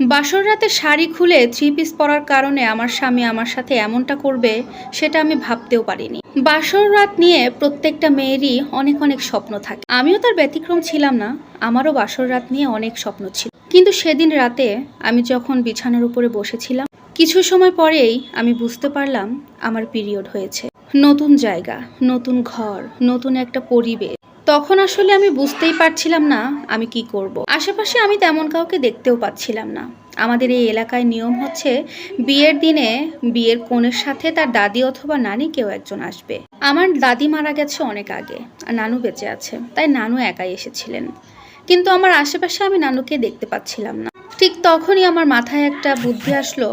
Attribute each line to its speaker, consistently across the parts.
Speaker 1: বাসর রাতে শাড়ি খুলে থ্রি পিস পরার কারণে আমার স্বামী আমার সাথে এমনটা করবে, সেটা আমি ভাবতেও পারিনি। বাসর রাত নিয়ে প্রত্যেকটা মেয়েরই অনেক অনেক স্বপ্ন থাকে। আমিও তার ব্যতিক্রম ছিলাম না, আমারও বাসর রাত নিয়ে অনেক স্বপ্ন ছিল। কিন্তু সেদিন রাতে আমি যখন বিছানার উপরে বসেছিলাম, কিছু সময় পরেই আমি বুঝতে পারলাম আমার পিরিয়ড হয়েছে। নতুন জায়গা, নতুন ঘর, নতুন একটা পরিবেশ। তখন আসলে আমি বুঝতেই পারছিলাম না আমি কি করব। আশেপাশে আমি তেমন কাউকে দেখতেও পাচ্ছিলাম না। আমাদের এই এলাকায় নিয়ম হচ্ছে, বিয়ের দিনে বিয়ের কনের সাথে তার দাদি অথবা নানি কেউ একজন আসবে। আমার দাদি মারা গেছে অনেক আগে, আর নানু বেঁচে আছে, তাই নানু একাই এসেছিলেন। কিন্তু আমার আশেপাশে আমি নানুকে দেখতে পাচ্ছিলাম না। ঠিক তখনই আমার মাথায় একটা বুদ্ধি আসলো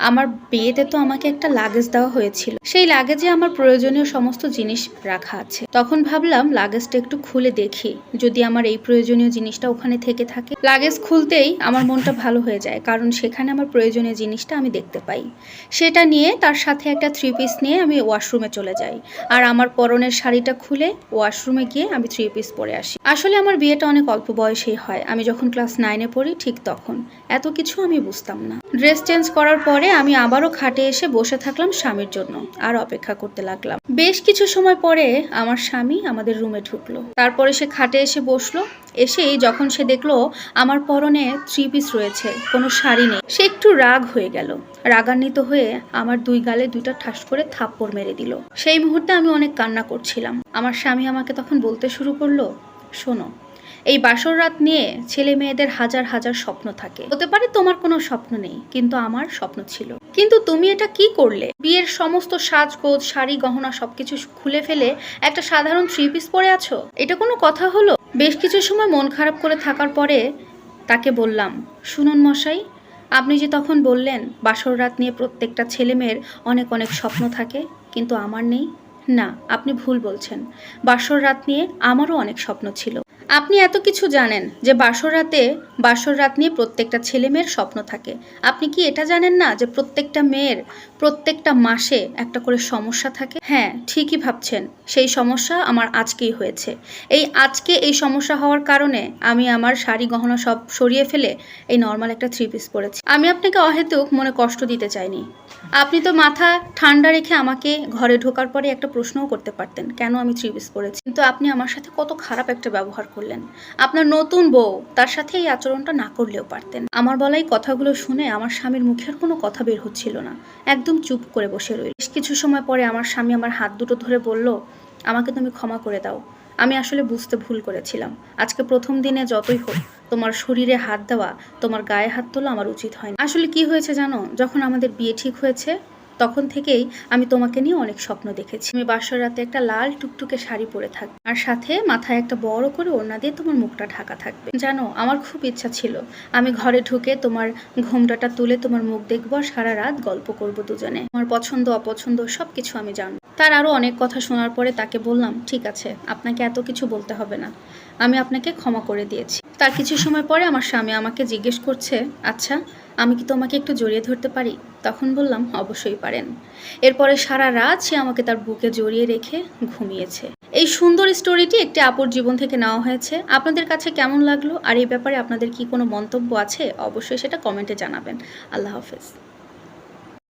Speaker 1: আমার বিয়েতে তো আমাকে একটা লাগেজ দেওয়া হয়েছিল। সেই লাগেজে আমার প্রয়োজনীয় সমস্ত জিনিস রাখা আছে। তখন ভাবলাম লাগেজটা একটু খুলে দেখি, যদি আমার এই প্রয়োজনীয় জিনিসটা ওখানে থেকে থাকে। লাগেজ খুলতেই আমার মনটা ভালো হয়ে যায়, কারণ সেখানে আমার প্রয়োজনীয় জিনিসটা আমি দেখতে পাই। সেটা নিয়ে তার সাথে একটা থ্রি পিস নিয়ে আমি ওয়াশরুমে চলে যাই। আর আমার পরনের শাড়িটা খুলে ওয়াশরুমে গিয়ে আমি থ্রি পিস পরে আসি। আসলে আমার বিয়েটা অনেক অল্প বয়সেই হয়। আমি যখন ক্লাস নাইনে পড়ি ঠিক তখন। এত কিছু আমি বুঝতাম না। ড্রেস চেঞ্জ করার পরে আমি আবারও খাটে এসে বসে থাকলাম স্বামীর জন্য আর অপেক্ষা করতে লাগলাম। বেশ কিছু সময় পরে আমার স্বামী আমাদের রুমে ঢুকলো। তারপরে সে খাটে এসে বসল। এসেই যখন সে দেখল আমার পরনে থ্রি পিস রয়েছে, কোনো শাড়ি নেই, সে একটু রাগ হয়ে গেল। রাগান্বিত হয়ে আমার দুই গালে দুইটা ঠাস করে থাপ্পড় মেরে দিল। সেই মুহূর্তে আমি অনেক কান্না করছিলাম। আমার স্বামী আমাকে তখন বলতে শুরু করল, শোনো এই বাসর রাত নিয়ে ছেলে মেয়েদের হাজার হাজার স্বপ্ন থাকে। হতে পারে তোমার কোনো স্বপ্ন নেই, কিন্তু আমার স্বপ্ন ছিল। কিন্তু তুমি এটা কি করলে? বিয়ের সমস্ত সাজগোজ, শাড়ি, গহনা সবকিছু খুলে ফেলে একটা সাধারণ থ্রি পিস পরে আছো? এটা কোনো কথা হলো? বেশ কিছু সময় মন খারাপ করে থাকার পরে তাকে বললাম, শুনুন মশাই, আপনি যে তখন বললেন বাসর রাত নিয়ে প্রত্যেকটা ছেলে মেয়ের অনেক অনেক স্বপ্ন থাকে, কিন্তু আমার নেই? না, আপনি ভুল বলছেন। বাসর রাত নিয়ে আমারও অনেক স্বপ্ন ছিল। আপনি এত কিছু জানেন যে বাসর রাতে, বাসর রাত নিয়ে প্রত্যেকটা ছেলে মেয়ের স্বপ্ন থাকে। আপনি কি এটা জানেন না যে প্রত্যেকটা মেয়ের প্রত্যেকটা মাসে একটা করে সমস্যা থাকে? হ্যাঁ ঠিকই ভাবছেন। সেই সমস্যা আমার আজকেই হয়েছে। এই আজকে এই সমস্যা হওয়ার কারণে আমি আমার শাড়ি গহনা সব সরিয়ে ফেলে এই নর্মাল একটা থ্রি পিস পরেছি। আমি আপনাকে অহেতুক মনে কষ্ট দিতে চাইনি। আপনি তো মাথা ঠান্ডা রেখে আমাকে ঘরে ঢোকার পরে একটা প্রশ্নও করতে পারতেন, কেন আমি থ্রি পিস পরেছি? কিন্তু আপনি আমার সাথে কত খারাপ একটা ব্যবহার করলেন আপনার নতুন বউ, তার সাথে এই আচরণটা না করলেও পারতেন। আমার বলাই কথাগুলো শুনে আমার স্বামীর মুখের কোনো কথা বের হচ্ছিল না। একদম চুপ করে বসে রইল। কিছু সময় পরে আমার স্বামী আমার হাত দুটো ধরে বলল, আমাকে তুমি ক্ষমা করে দাও। আমি আসলে বুঝতে ভুল করেছিলাম। আজকে প্রথম দিনে যতই হোক, তোমার শরীরে হাত দেওয়া, তোমার গায়ে হাত তোলা আমার উচিত হয়নি। আসলে কি হয়েছে জানো? যখন আমাদের বিয়ে ঠিক হয়েছে তখন থেকেই আমি তোমাকে নিয়ে অনেক স্বপ্ন দেখেছি। আমি বাসর রাতে একটা লাল টুকটুকে শাড়ি পরে থাকবে আর সাথে মাথায় একটা বড় করে ওড়না দিয়ে তোমার মুখটা ঢাকা থাকবে। জানো, আমার খুব ইচ্ছা ছিল। আমি ঘরে ঢুকে তোমার ঘোমটাটা তুলে তোমার মুখ দেখব সারা রাত গল্প করব দুজনে। আমার পছন্দ, অপছন্দ সব কিছু আমি জানব তার আরও অনেক কথা শোনার পরে তাকে বললাম, ঠিক আছে, আপনাকে এত কিছু বলতে হবে না। আমি আপনাকে ক্ষমা করে দিয়েছি। তার কিছু সময় পরে আমার স্বামী আমাকে জিজ্ঞেস করছে আচ্ছা আমি কি তোমাকে একটু জড়িয়ে ধরতে পারি? তখন বললাম, অবশ্যই পারেন। এরপরে সারা রাত সে আমাকে তার বুকে জড়িয়ে রেখে ঘুমিয়েছে। এই সুন্দর স্টোরিটি একটি আপুর জীবন থেকে নেওয়া হয়েছে। আপনাদের কাছে কেমন লাগল? আর এই ব্যাপারে আপনাদের কি কোনো মন্তব্য আছে? অবশ্যই সেটা কমেন্টে জানাবেন। আল্লাহ হাফেজ।